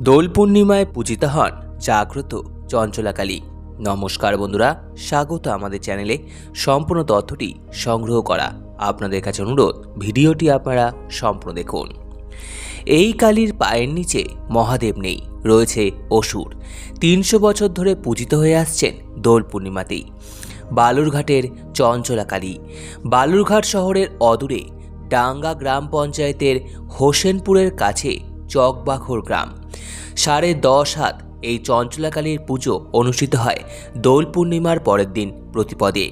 দোল পূর্ণিমায় পূজিত হন জাগ্রত চঞ্চলাকালী। নমস্কার বন্ধুরা, স্বাগত আমাদের চ্যানেলে। সম্পূর্ণ তথ্যটি সংগ্রহ করা আপনাদের কাছে অনুরোধ, ভিডিওটি আপনারা সম্পূর্ণ দেখুন। এই কালীর পায়ের নিচে মহাদেব নেই, রয়েছে অসুর। তিনশো বছর ধরে পূজিত হয়ে আসছেন দোল পূর্ণিমাতেই। বালুরঘাটের চঞ্চলাকালী। বালুরঘাট শহরের অদূরে ডাঙ্গা গ্রাম পঞ্চায়েতের হোসেনপুরের কাছে চকবাখর গ্রাম। সাড়ে দশ হাত এই চঞ্চলাকালীর পুজো অনুষ্ঠিত হয় দোল পূর্ণিমার পরের দিন প্রতিপদে।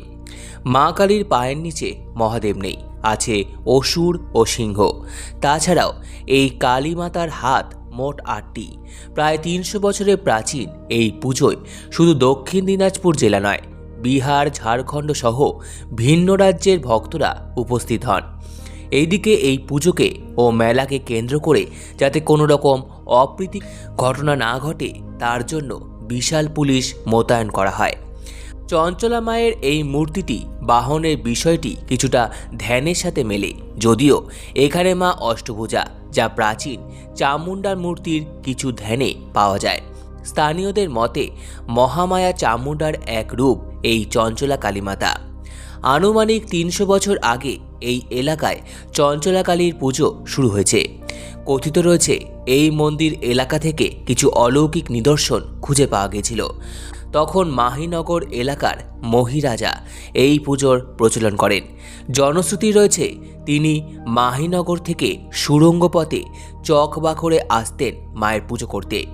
মা কালীর পায়ের নিচে মহাদেব নেই, আছে অসুর ও সিংহ। তাছাড়াও এই কালী মাতার হাত মোট আটটি। প্রায় তিনশো বছরের প্রাচীন এই পুজোয় শুধু দক্ষিণ দিনাজপুর জেলা নয়, বিহার, ঝাড়খণ্ড সহ ভিন্ন রাজ্যের ভক্তরা উপস্থিত হন। এইদিকে এই পুজোকে ও মেলাকে কেন্দ্র করে যাতে কোনো রকম অপ্রীতি ঘটনা না ঘটে, তার জন্য বিশাল পুলিশ মোতায়েন করা হয়। চঞ্চলা মায়ের এই মূর্তিটি, বাহনের বিষয়টি কিছুটা ধ্যানের সাথে মেলে, যদিও এখানে মা অষ্টভুজা, যা প্রাচীন চামুণ্ডার মূর্তির কিছু ধ্যানে পাওয়া যায়। স্থানীয়দের মতে, মহামায়া চামুণ্ডার এক রূপ এই চঞ্চলা কালীমাতা। আনুমানিক তিনশো বছর আগে এই এলাকায় চঞ্চলা কালীর পুজো শুরু হয়েছে। কথিত রয়েছে, এই মন্দির এলাকা থেকে কিছু অলৌকিক নিদর্শন খুঁজে পাওয়া গেছিল। তখন মাহিনগর এলাকার মহিরাজা এই পুজোর প্রচলন করেন। জনশ্রুতি রয়েছে, তিনি মাহিনগর থেকে সুড়ঙ্গ পথে চকবাখরে আসতেন মায়ের পুজো করতে।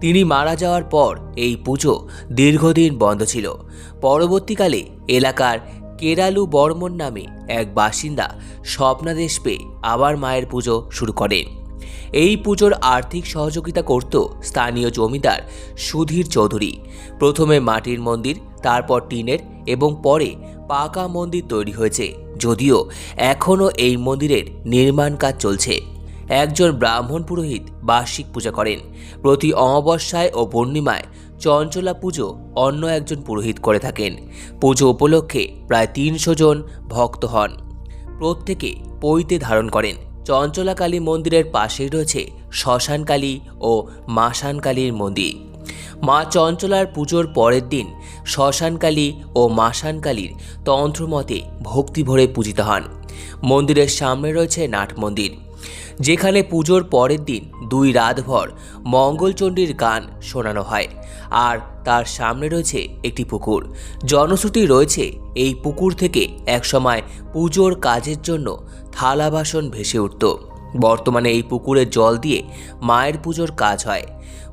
তিনি মারা যাওয়ার পর এই পুজো দীর্ঘদিন বন্ধ ছিল। পরবর্তীকালে এলাকার কেরালু বর্মন নামে এক বাসিন্দা স্বপ্নাদেশ পেয়ে আবার মায়ের পুজো শুরু করেন এই পুজোর আর্থিক সহযোগিতা করত স্থানীয় জমিদার সুধীর চৌধুরী। প্রথমে মাটির মন্দির, তারপর টিনের এবং পরে পাকা মন্দির তৈরি হয়েছে। যদিও এখনও এই মন্দিরের নির্মাণ কাজ চলছে। একজন ব্রাহ্মণ পুরোহিত বার্ষিক পূজা করেন। প্রতি অমাবস্যায় ও পূর্ণিমায় চঞ্চলা পুজো অন্য একজন পুরোহিত করে থাকেন। পুজো উপলক্ষে প্রায় তিনশো জন ভক্ত হন। প্রত্যেকে পৈতে ধারণ করেন। চঞ্চলা কালী মন্দিরের পাশেই রয়েছে শ্মশান কালী ও মাসান কালীর মন্দির। মা চঞ্চলার পুজোর পরের দিন শ্মশান কালী ও মাসান কালীর তন্ত্রমতে ভক্তি ভরে পূজিত হন। মন্দিরের সামনে রয়েছে নাট মন্দির। যেখানে পুজোর পরের দিন দুই রাতভর মঙ্গলচণ্ডীর গান শোনানো হয়। আর তার সামনে রয়েছে একটি পুকুর। জনশ্রুতি রয়েছে এই পুকুর থেকে একসময় পুজোর কাজের জন্য থালা বাসন ভেসে উঠত। বর্তমানে এই পুকুরের জল দিয়ে মায়ের পুজোর কাজ হয়।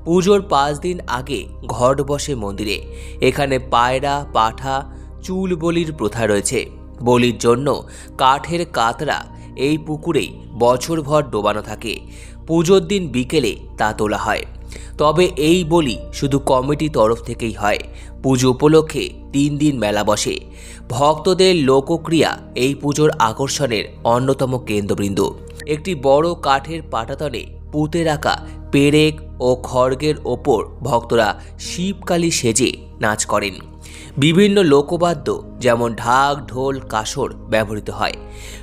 পুজোর পাঁচ দিন আগে ঘট বসে মন্দিরে। এখানে পায়রা, পাঠা, চুল বলির প্রথা রয়েছে। বলির জন্য কাঠের কাতরা এই পুকুরেই বছরভর ডোবানো থাকে। পুজোর দিন বিকেলে তা তোলা হয়। তবে এই বলি শুধু কমিটি তরফ থেকেই হয়। পুজো উপলক্ষে তিন দিন মেলা বসে। ভক্তদের লোকক্রিয়া এই পুজোর আকর্ষণের অন্যতম কেন্দ্রবিন্দু। একটি বড় কাঠের পাটাতনে পুঁতে রাখা পেরেক ও খড়গের ওপর ভক্তরা শিবকালী সেজে নাচ করেন। বিভিন্ন লোকবাদ্য যেমন ঢাক, ঢোল, কাসর ব্যবহৃত হয়।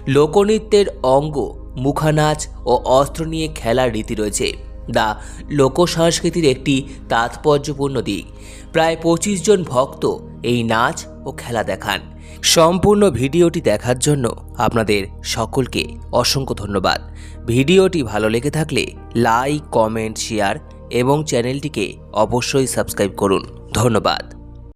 লোকনৃত্যের অঙ্গ, মুখানাচ ও অস্ত্র নিয়ে খেলার রীতি রয়েছে। দা লোকসংস্কৃতির একটি তাৎপর্যপূর্ণ দিক। প্রায় পঁচিশ জন ভক্ত এই নাচ ও খেলা দেখান। সম্পূর্ণ ভিডিওটি দেখার জন্য আপনাদের সকলকে অসংখ্য ধন্যবাদ। ভিডিওটি ভালো লেগে থাকলে লাইক, কমেন্ট, শেয়ার এবং চ্যানেলটিকে অবশ্যই সাবস্ক্রাইব করুন। ধন্যবাদ।